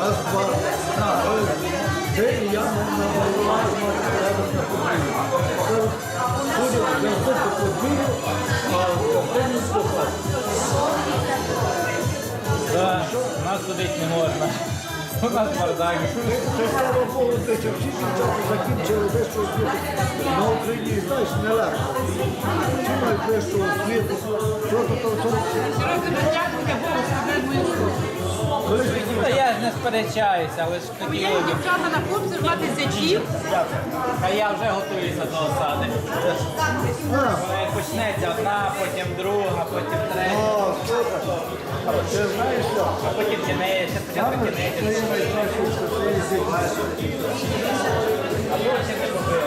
Раз, два. А, Це я набиваю порядок на подвір'ю. Судя, я все подвір'ю, а це слухати. Да, нас ходити не можна. У те, що всі то сперечаюся, але ж такі Я дівчата на хлопців мати зятів. А я вже готуюся до осади. Коли почнеться одна, потім друга, потім третя, О, супер. Ти знаєш що? а потім найкраще, що це є. А потім не купили.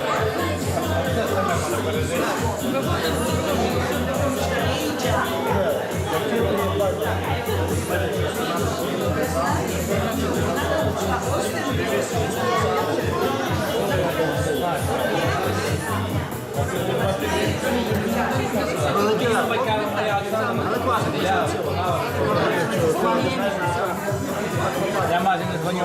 Це саме мене бережить. Така Я, майже не дзвоню.